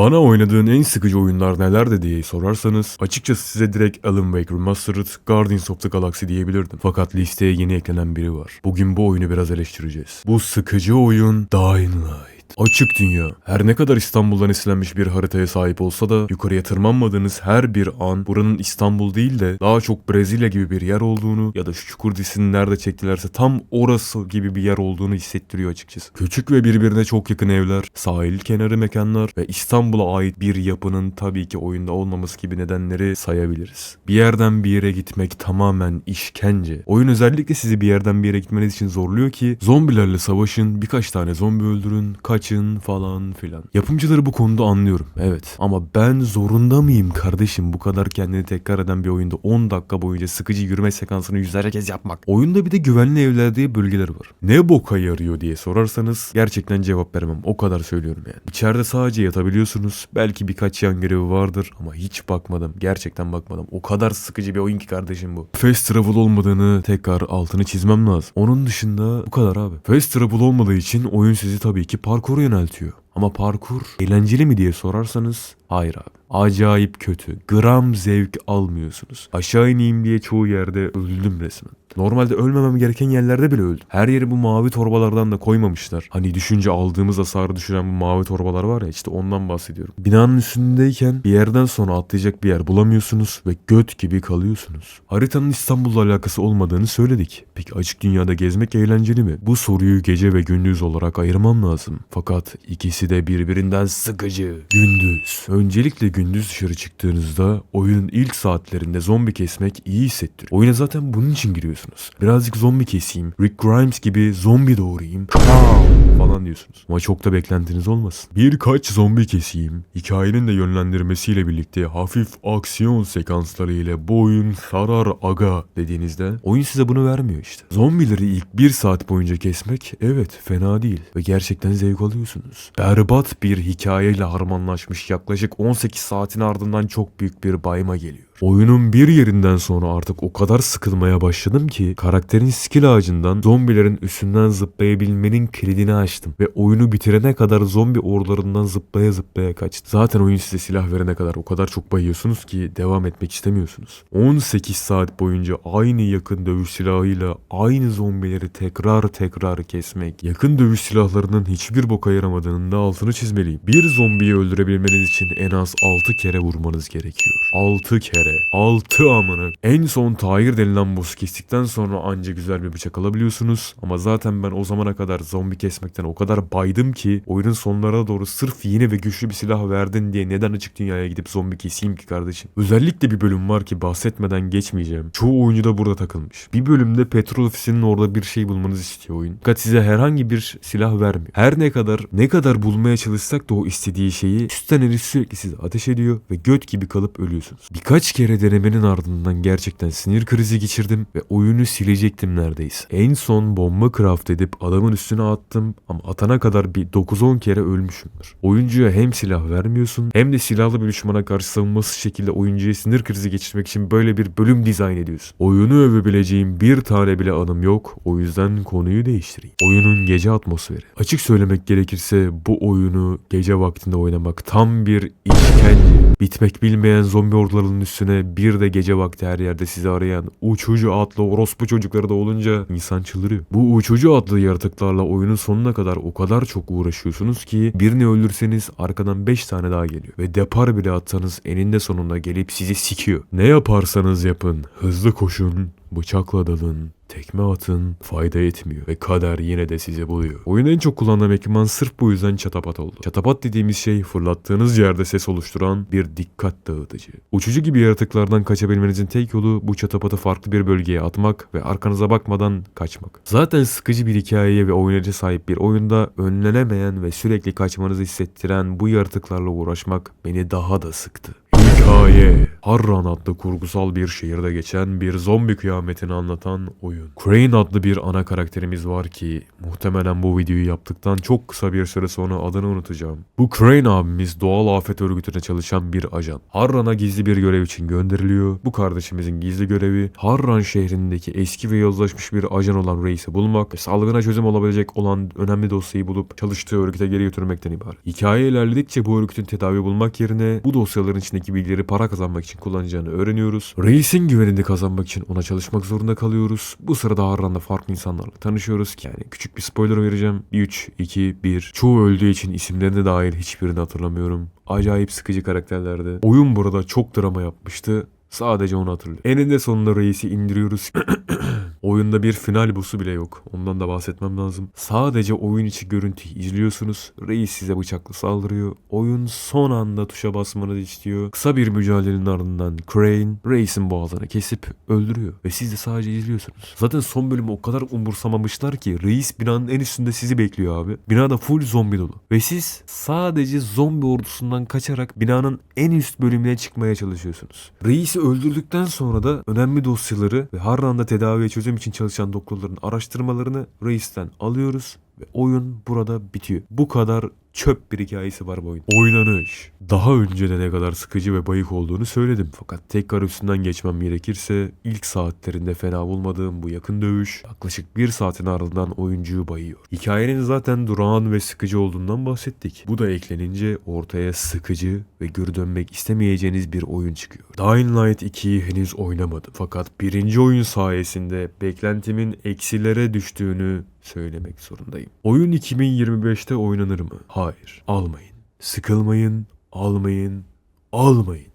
Bana oynadığın en sıkıcı oyunlar nelerdi diye sorarsanız açıkçası size direkt Alan Wake Remastered, Guardians of the Galaxy diyebilirdim. Fakat listeye yeni eklenen biri var. Bugün bu oyunu biraz eleştireceğiz. Bu sıkıcı oyun Dying Light. Açık dünya. Her ne kadar İstanbul'dan esinlenmiş bir haritaya sahip olsa da yukarıya tırmanmadığınız her bir an buranın İstanbul değil de daha çok Brezilya gibi bir yer olduğunu ya da şu çukur dizisini nerede çektilerse tam orası gibi bir yer olduğunu hissettiriyor açıkçası. Küçük ve birbirine çok yakın evler, sahil kenarı mekanlar ve İstanbul'a ait bir yapının tabii ki oyunda olmaması gibi nedenleri sayabiliriz. Bir yerden bir yere gitmek tamamen işkence. Oyun özellikle sizi bir yerden bir yere gitmeniz için zorluyor ki zombilerle savaşın, birkaç tane zombi öldürün, kaçın falan filan. Yapımcıları bu konuda anlıyorum evet ama ben zorunda mıyım kardeşim bu kadar kendini tekrar eden bir oyunda 10 dakika boyunca sıkıcı yürüme sekansını yüzlerce kez yapmak. Oyunda bir de güvenli evler diye bölgeler var. Ne boka yarıyor diye sorarsanız gerçekten cevap veremem o kadar söylüyorum yani. İçeride sadece yatabiliyorsunuz belki birkaç yan görevi vardır ama hiç bakmadım gerçekten bakmadım. O kadar sıkıcı bir oyun ki kardeşim bu. Fast travel olmadığını tekrar altını çizmem lazım. Onun dışında bu kadar abi. Fast travel olmadığı için oyun sizi tabii ki parkura yöneltiyor. Ama parkur eğlenceli mi diye sorarsanız hayır abi. Acayip kötü. Gram zevk almıyorsunuz. Aşağı ineyim diye çoğu yerde öldüm resmen. Normalde ölmemem gereken yerlerde bile öldüm. Her yeri bu mavi torbalardan da koymamışlar. Hani düşünce aldığımız hasarı düşüren bu mavi torbalar var ya işte ondan bahsediyorum. Binanın üstündeyken bir yerden sonra atlayacak bir yer bulamıyorsunuz ve göt gibi kalıyorsunuz. Haritanın İstanbul'la alakası olmadığını söyledik. Peki açık dünyada gezmek eğlenceli mi? Bu soruyu gece ve gündüz olarak ayırmam lazım. Fakat ikisi de birbirinden sıkıcı. Gündüz. Öncelikle gündüz dışarı çıktığınızda oyunun ilk saatlerinde zombi kesmek iyi hissettiriyor. Oyuna zaten bunun için giriyorsunuz. Birazcık zombi keseyim. Rick Grimes gibi zombi doğurayım. Pow! falan diyorsunuz. Ama çok da beklentiniz olmasın. Birkaç zombi keseyim. Hikayenin de yönlendirmesiyle birlikte hafif aksiyon sekansları ile bu oyun sarar aga dediğinizde oyun size bunu vermiyor işte. Zombileri ilk bir saat boyunca kesmek evet fena değil ve gerçekten zevk alıyorsunuz. Berbat bir hikayeyle harmanlaşmış yaklaşık 18 saatin ardından çok büyük bir bayma geliyor. Oyunun bir yerinden sonra artık o kadar sıkılmaya başladım ki karakterin skill ağacından zombilerin üstünden zıplayabilmenin kilidini açtım ve oyunu bitirene kadar zombi ordularından zıplaya zıplaya kaçtım. Zaten oyun size silah verene kadar o kadar çok bayıyorsunuz ki devam etmek istemiyorsunuz. 18 saat boyunca aynı yakın dövüş silahıyla aynı zombileri tekrar tekrar kesmek. Yakın dövüş silahlarının hiçbir boka yaramadığının da altını çizmeliyim. Bir zombiyi öldürebilmeniz için en az 6 kere vurmanız gerekiyor. 6 kere. 6 amına. En son Tahir denilen boss'u kestikten sonra anca güzel bir bıçak alabiliyorsunuz. Ama zaten ben o zamana kadar zombi kesmekten o kadar baydım ki oyunun sonlarına doğru sırf yeni ve güçlü bir silah verdin diye neden açık dünyaya gidip zombi keseyim ki kardeşim. Özellikle bir bölüm var ki bahsetmeden geçmeyeceğim. Çoğu oyuncu da burada takılmış. Bir bölümde petrol ofisinin orada bir şey bulmanızı istiyor oyun. Fakat size herhangi bir silah vermiyor. Her ne kadar ne kadar bulmaya çalışsak da o istediği şeyi üstten herif sürekli size ateş ediyor ve göt gibi kalıp ölüyorsunuz. Birkaç kere denemenin ardından gerçekten sinir krizi geçirdim ve oyunu silecektim neredeyse. En son bomba craft edip adamın üstüne attım ama atana kadar bir 9-10 kere ölmüşümdür. Oyuncuya hem silah vermiyorsun hem de silahlı bir düşmana karşı savunması şekilde oyuncuya sinir krizi geçirmek için böyle bir bölüm dizayn ediyorsun. Oyunu övebileceğim bir tane bile anım yok. O yüzden konuyu değiştireyim. Oyunun gece atmosferi. Açık söylemek gerekirse bu oyunu gece vaktinde oynamak tam bir işkence. Bitmek bilmeyen zombi ordularının üstüne bir de gece vakti her yerde sizi arayan uçucu atlı orospu çocukları da olunca insan çıldırıyor. Bu uçucu atlı yaratıklarla oyunun sonuna kadar o kadar çok uğraşıyorsunuz ki birini öldürseniz arkadan 5 tane daha geliyor. Ve depar bile atsanız eninde sonunda gelip sizi sikiyor. Ne yaparsanız yapın hızlı koşun, bıçakla dalın, tekme atın fayda etmiyor ve kader yine de sizi buluyor. Oyun en çok kullandığım ekipman sırf bu yüzden çatapat oldu. Çatapat dediğimiz şey fırlattığınız yerde ses oluşturan bir dikkat dağıtıcı. Uçucu gibi yaratıklardan kaçabilmenizin tek yolu bu çatapatı farklı bir bölgeye atmak ve arkanıza bakmadan kaçmak. Zaten sıkıcı bir hikayeye ve oynayıcı sahip bir oyunda önlenemeyen ve sürekli kaçmanızı hissettiren bu yaratıklarla uğraşmak beni daha da sıktı. Hikaye Harran adlı kurgusal bir şehirde geçen bir zombi kıyametini anlatan oyun. Crane adlı bir ana karakterimiz var ki muhtemelen bu videoyu yaptıktan çok kısa bir süre sonra adını unutacağım. Bu Crane abimiz doğal afet örgütüne çalışan bir ajan. Harran'a gizli bir görev için gönderiliyor. Bu kardeşimizin gizli görevi Harran şehrindeki eski ve yozlaşmış bir ajan olan Reis'i bulmak ve salgına çözüm olabilecek olan önemli dosyayı bulup çalıştığı örgüte geri götürmekten ibaret. Hikaye ilerledikçe bu örgütün tedavi bulmak yerine bu dosyaların içindeki bilgileri para kazanmak için kullanacağını öğreniyoruz. Reis'in güvenini kazanmak için ona çalışmak zorunda kalıyoruz. Bu sırada Harran'da farklı insanlarla tanışıyoruz. Yani küçük bir spoiler vereceğim. 3, 2, 1. Çoğu öldüğü için isimlerine dair hiçbirini hatırlamıyorum. Acayip sıkıcı karakterlerdi. Oyun burada çok drama yapmıştı. Sadece onu hatırlıyorum. Eninde sonunda reisi indiriyoruz. Oyunda bir final boss'u bile yok. Ondan da bahsetmem lazım. Sadece oyun içi görüntüyü izliyorsunuz. Reis size bıçakla saldırıyor. Oyun son anda tuşa basmanızı istiyor. Kısa bir mücadelenin ardından Crane Reis'in boğazını kesip öldürüyor. Ve siz de sadece izliyorsunuz. Zaten son bölümü o kadar umursamamışlar ki Reis binanın en üstünde sizi bekliyor abi. Binada full zombi dolu. Ve siz sadece zombi ordusundan kaçarak binanın en üst bölümüne çıkmaya çalışıyorsunuz. Reis'i öldürdükten sonra da önemli dosyaları ve Harran'da tedaviye çözüm için çalışan doktorların araştırmalarını Reis'ten alıyoruz ve oyun burada bitiyor. Bu kadar çöp bir hikayesi var bu oyun. Oynanış. Daha önce de ne kadar sıkıcı ve bayık olduğunu söyledim. Fakat tekrar üstünden geçmem gerekirse ilk saatlerinde fena bulmadığım bu yakın dövüş yaklaşık bir saatin ardından oyuncuyu bayıyor. Hikayenin zaten durağan ve sıkıcı olduğundan bahsettik. Bu da eklenince ortaya sıkıcı ve geri dönmek istemeyeceğiniz bir oyun çıkıyor. Dying Light 2'yi henüz oynamadım. Fakat birinci oyun sayesinde beklentimin eksilere düştüğünü söylemek zorundayım. Oyun 2025'te oynanır mı? Hayır. Almayın. Sıkılmayın. Almayın. Almayın.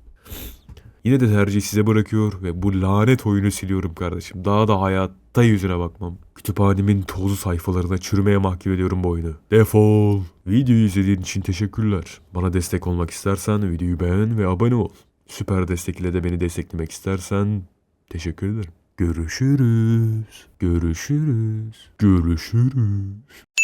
Yine de tercih size bırakıyor ve bu lanet oyunu siliyorum kardeşim. Daha da hayatta yüzüne bakmam. Kütüphanemin tozlu sayfalarına çürümeye mahkum ediyorum bu oyunu. Defol. Videoyu izlediğin için teşekkürler. Bana destek olmak istersen videoyu beğen ve abone ol. Süper destek ile de beni desteklemek istersen teşekkür ederim. Görüşürüz. Görüşürüz. Görüşürüz.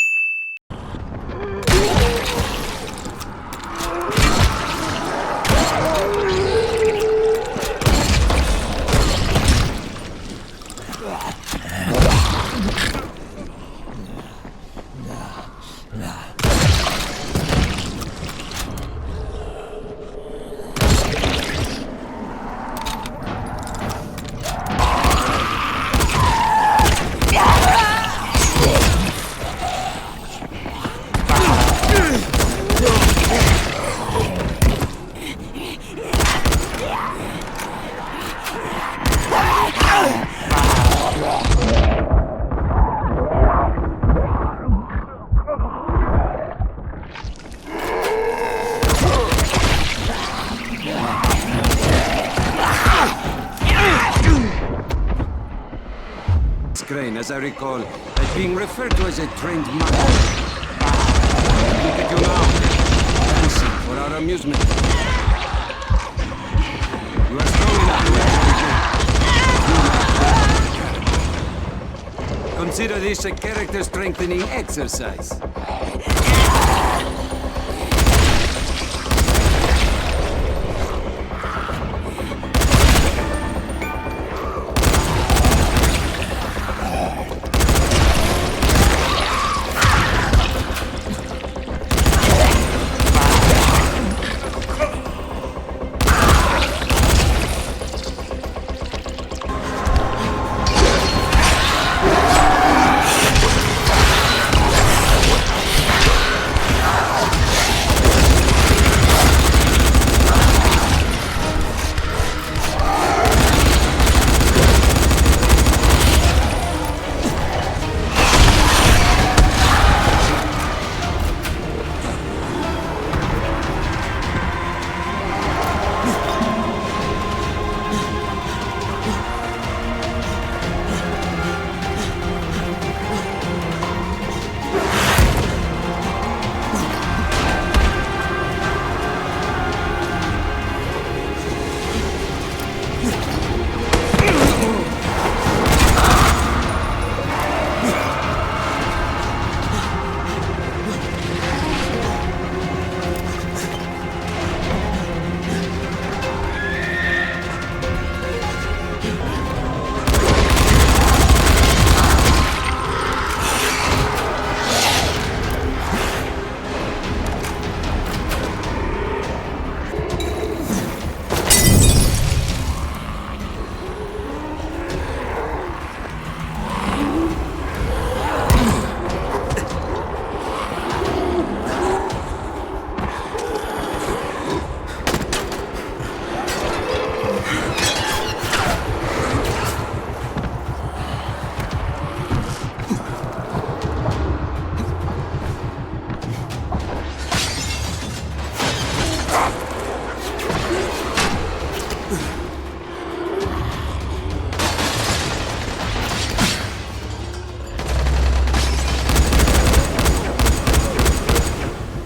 Crane, as I recall, as being referred to as a trained man. Look at you now, dancing for our amusement. You are strong enough to execute. Consider this a character strengthening exercise.